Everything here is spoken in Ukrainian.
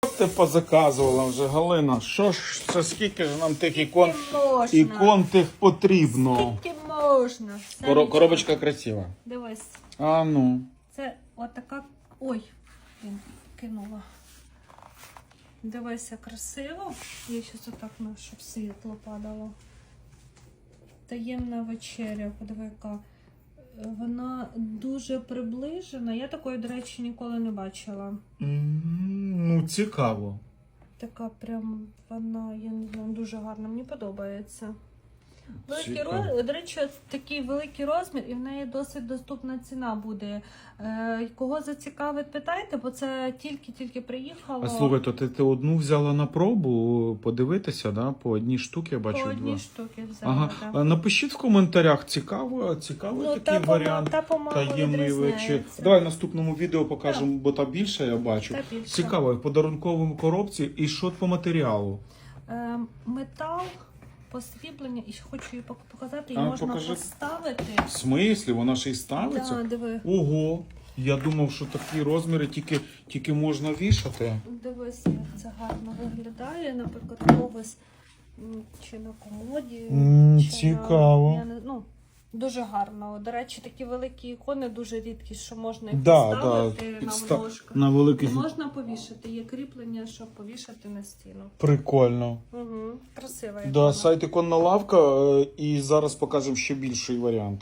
ти позаказувала вже, Галина? Що ж це скільки ж нам тих ікон, Можна. ікон тих потрібно? Скільки можна. Все Коро- коробочка красива. Дивись. А ну. Це отака. Ой, блін, кинула. Дивися, красиво. Я щас отак, ну, щоб світло падало. Таємна вечеря, подиви, яка. Е, Вона дуже приближена. Я такої, до речі, ніколи не бачила. Ну, цікаво. Така прям вона, я не знаю, дуже гарна, мені подобається. Великий роз... До речі, такий великий розмір, і в неї досить доступна ціна буде. Е, кого зацікавить, питайте, бо це тільки-тільки приїхало. А слухай, то ти, ти одну взяла на пробу подивитися, да? По одній штуці я по бачу одній два. штуки взяла. Ага. так. А Напишіть в коментарях, цікаво, цікавий Ну, такий та, варіант. Та, Таємний вечір. Давай в наступному відео покажемо, бо та більше я бачу. Та більше. Цікаво, в подарунковому коробці і що по матеріалу. Е, метал, посріблення, і хочу її показати, її А, можна покажи. поставити. В смислі, вона ще й ставиться? Да, диви. Ого! Я думав, що такі розміри тільки, тільки можна вішати. Дивись, як це гарно виглядає, наприклад, когось м, чи на комоді. М, чи цікаво. На, я не, ну, дуже гарно. До речі, такі великі ікони дуже рідкі, що можна їх Да, поставити да, на підста- вложках. на великих. Можна повішати. Є кріплення, щоб повішати на стіну. Прикольно. Угу. Красива Да, сайт іконна лавка, е, і зараз покажемо ще більший варіант.